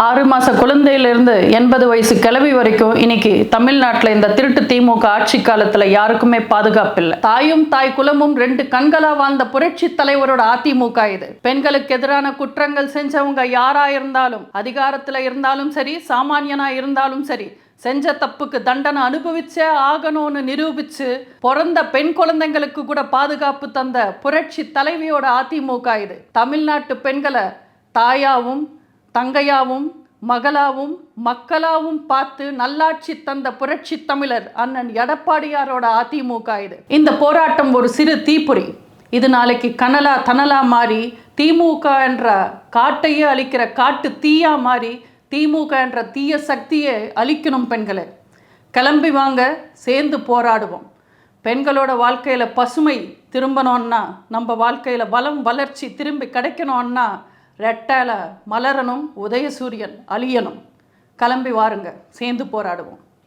ஆறு மாத குழந்தையிலிருந்து எண்பது வயசு கிளவி வரைக்கும் இன்னைக்கு தமிழ்நாட்டில் இந்த திருட்டு திமுக ஆட்சி காலத்தில் யாருக்குமே பாதுகாப்பு இல்லை தாயும் தாய் குலமும் ரெண்டு கண்களா வாழ்ந்த புரட்சி தலைவரோட அதிமுக இது. பெண்களுக்கு எதிரான குற்றங்கள் செஞ்சவங்க யாரா இருந்தாலும் அதிகாரத்தில் இருந்தாலும் சரி சாமானியனா இருந்தாலும் சரி செஞ்ச தப்புக்கு தண்டனை அனுபவிச்சே ஆகணும்னு நிரூபிச்சு பிறந்த பெண் குழந்தைங்களுக்கு கூட பாதுகாப்பு தந்த புரட்சி தலைவியோட அதிமுக இது. தமிழ்நாட்டு பெண்களை தாயாவும் தங்கையாவும் மகளாவும் மக்களாவும் பார்த்து நல்லாட்சி தந்த புரட்சி தமிழர் அண்ணன் எடப்பாடியாரோட அதிமுக இது. இந்த போராட்டம் ஒரு சிறு தீப்பொறி. இது நாளைக்கு கனலா தனலா மாறி திமுக என்ற காட்டையே அழிக்கிற காட்டு தீயா மாறி திமுக என்ற தீய சக்தியை அழிக்கணும் பெண்களை. கிளம்பி வாங்க சேர்ந்து போராடுவோம். பெண்களோட வாழ்க்கையில் பசுமை திரும்பணும்னா நம்ம வாழ்க்கையில் வளம் வளர்ச்சி திரும்பி கிடைக்கணும்னா ரெட்டால மலரணும் உதயசூரியன் அழியணும். கிளம்பி வாருங்க சேர்ந்து போராடுவோம்.